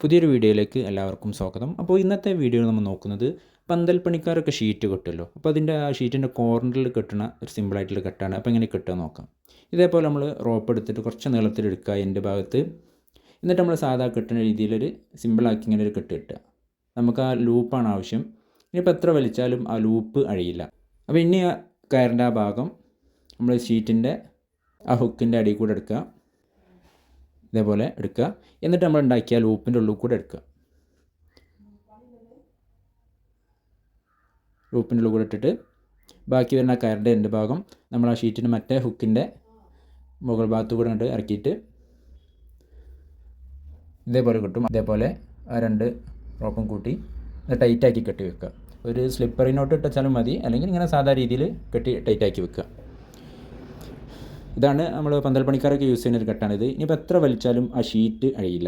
പുതിയൊരു വീഡിയോയിലേക്ക് എല്ലാവർക്കും സ്വാഗതം. അപ്പോൾ ഇന്നത്തെ വീഡിയോ നമ്മൾ നോക്കുന്നത് പന്തൽ പണിക്കാരൊക്കെ ഷീറ്റ് കെട്ടുമല്ലോ അപ്പോൾ അതിന്റെ ആ ഷീറ്റിന്റെ കോർണറിൽ കെട്ടുന്ന ഒരു സിമ്പിളായിട്ടുള്ള കെട്ടാണ്. അപ്പോൾ എങ്ങനെ കെട്ടുക നോക്കാം. ഇതേപോലെ നമ്മൾ റോപ്പ് എടുത്തിട്ട് കുറച്ച് നീളത്തിൽ എടുക്കുക എന്റെ ഭാഗത്ത്. എന്നിട്ട് നമ്മൾ സാധാ കെട്ടുന്ന രീതിയിലൊരു സിമ്പിളാക്കി ഇങ്ങനെ ഒരു കെട്ട് കെട്ടുക. നമുക്ക് ആ ലൂപ്പാണ് ആവശ്യം. ഇനിയിപ്പോൾ എത്ര വലിച്ചാലും ആ ലൂപ്പ് അഴിയില്ല. അപ്പോൾ ഇനി കയറിന്റെ ആ ഭാഗം നമ്മൾ ഷീറ്റിന്റെ ആ ഹുക്കിന്റെ അടിയിൽ കൂടെ എടുക്കുക. ഇതേപോലെ എടുക്കുക. എന്നിട്ട് നമ്മൾ ഉണ്ടാക്കിയ ലൂപ്പിന്റെ ഉള്ളിൽ കൂടെ എടുക്കുക. ലൂപ്പിന്റെ ഉള്ളിൽ കൂടെ ഇട്ടിട്ട് ബാക്കി വരുന്ന കയറിന്റെ എന്റെ ഭാഗം നമ്മൾ ആ ഷീറ്റിന്റെ മറ്റേ ഹുക്കിന്റെ മുകൾ ഭാഗത്ത് കൂടെ കണ്ട് ഇറക്കിയിട്ട് ഇതേപോലെ കിട്ടും. അതേപോലെ ആ രണ്ട് റോപ്പും കൂട്ടി ടൈറ്റാക്കി കെട്ടി വെക്കുക. ഒരു സ്ലിപ്പറിനോട്ട് ഇട്ടച്ചാലും മതി. അല്ലെങ്കിൽ ഇങ്ങനെ സാധാ രീതിയിൽ കെട്ടി ടൈറ്റാക്കി വെക്കുക. ഇതാണ് നമ്മൾ പന്തൽ പണിക്കാരൊക്കെ യൂസ് ചെയ്യുന്ന ഒരു കെട്ടാണിത് ഇനിയിപ്പോൾ എത്ര വലിച്ചാലും ആ ഷീറ്റ് അഴിയില്ല.